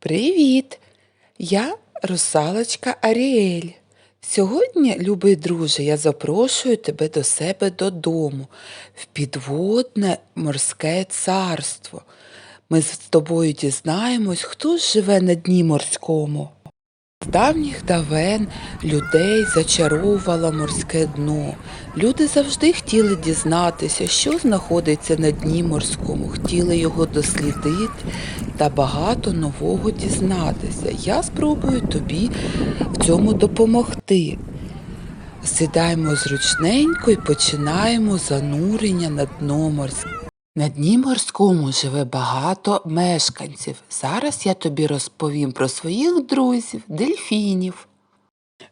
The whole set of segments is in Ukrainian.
Привіт! Я русалочка Аріель. Сьогодні, любий друже, я запрошую тебе до себе додому, в підводне морське царство. Ми з тобою дізнаємось, хто живе на дні морському. З давніх давен людей зачаровувало морське дно. Люди завжди хотіли дізнатися, що знаходиться на дні морському, хотіли його дослідити та багато нового дізнатися. Я спробую тобі в цьому допомогти. Сідаємо зручненько і починаємо занурення на дно морське. На дні морському живе багато мешканців. Зараз я тобі розповім про своїх друзів, дельфінів.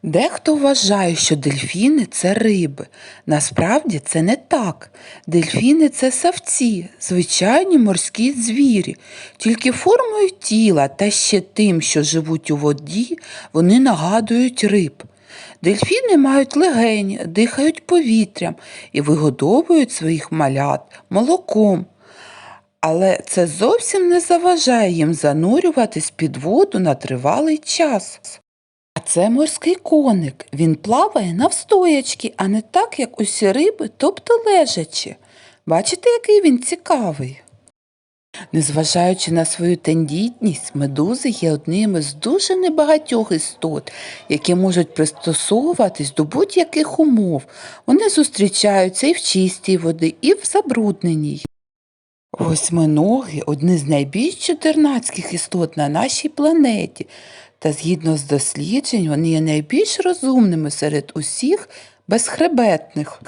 Дехто вважає, що дельфіни це риби. Насправді це не так. Дельфіни це савці, звичайні морські звірі. Тільки формою тіла та ще тим, що живуть у воді, вони нагадують риб. Дельфіни мають легені, дихають повітрям і вигодовують своїх малят молоком. Але це зовсім не заважає їм занурюватись під воду на тривалий час. А це морський коник. Він плаває навстоячки, а не так, як усі риби, тобто лежачи. Бачите, який він цікавий? Незважаючи на свою тендітність, медузи є одним із дуже небагатьох істот, які можуть пристосовуватись до будь-яких умов. Вони зустрічаються і в чистій воді, і в забрудненій. Восьминоги одні з найбільш чотирнацьких істот на нашій планеті, та згідно з досліджень, вони є найбільш розумними серед усіх безхребетних.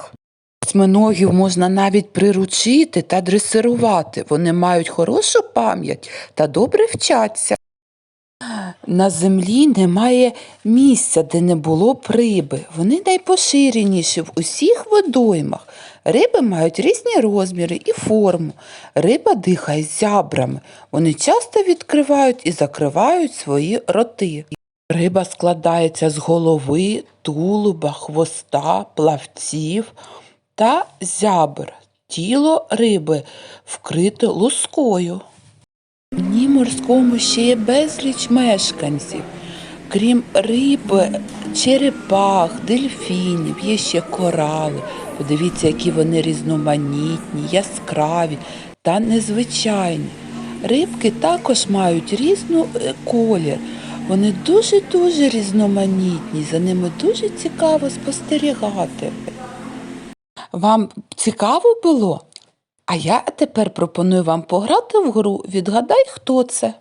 Восьминогів можна навіть приручити та дресирувати. Вони мають хорошу пам'ять та добре вчаться. На землі немає місця, де не було б риби. Вони найпоширеніші в усіх водоймах. Риби мають різні розміри і форму. Риба дихає зябрами. Вони часто відкривають і закривають свої роти. Риба складається з голови, тулуба, хвоста, плавців та зябр. Тіло риби вкрите лускою. В дні морському ще є безліч мешканців. Крім риби, черепах, дельфінів, є ще корали. Подивіться, які вони різноманітні, яскраві та незвичайні. Рибки також мають різну е, колір. Вони дуже-дуже різноманітні, за ними дуже цікаво спостерігати. Вам цікаво було? А я тепер пропоную вам пограти в гру Відгадай, хто це.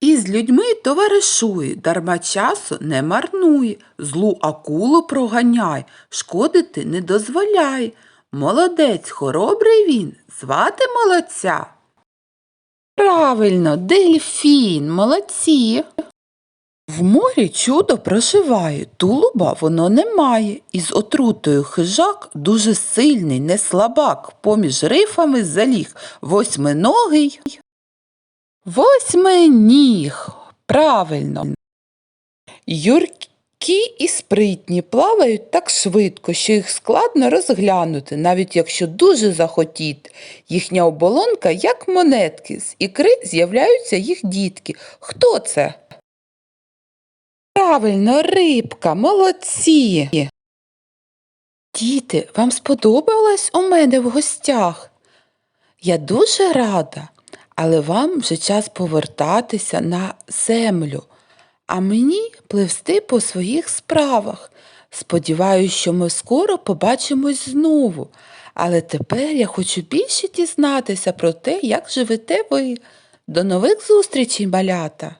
І з людьми товаришуй, дарма часу не марнуй, злу акулу проганяй, шкодити не дозволяй. Молодець, хоробрий він, звати молодця. Правильно, дельфін, молодці. В морі чудо проживає, тулуба воно не має, із отрутою хижак дуже сильний, не слабак, поміж рифами заліг, восьминогий. Восьминіг, правильно. Юркі і спритні плавають так швидко, що їх складно розглянути, навіть якщо дуже захотіти. Їхня оболонка, як монетки, з ікри з'являються їх дітки. Хто це? Правильно, рибка, молодці. Діти, вам сподобалось у мене в гостях? Я дуже рада, але вам вже час повертатися на землю, а мені пливсти по своїх справах. Сподіваюсь, що ми скоро побачимось знову, але тепер я хочу більше дізнатися про те, як живете ви. До нових зустрічей, малята!